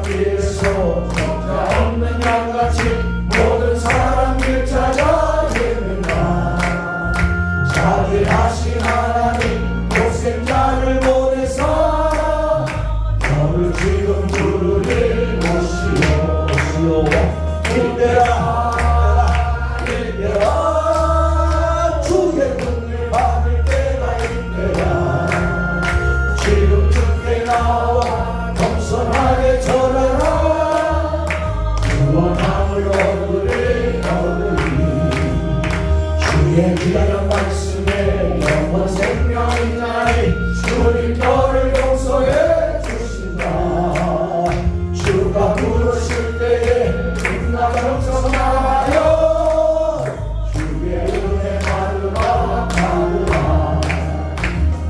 찾길 소속자 없는 양같이 모든 사람 길 찾아 예배나. 자기 하신 하나님 고생자를 보내서 너를 지금 나니 주님 너를 용서해 주신다. 주가 부르실 때에 빛나가 넘쳐나가요 주의 은혜 받으라 받으라.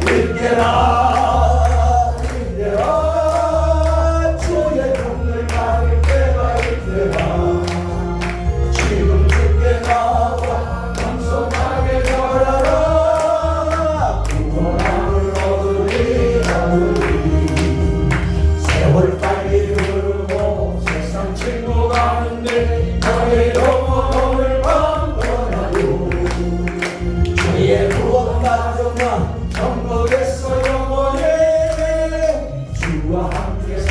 믿게라. You are hungry.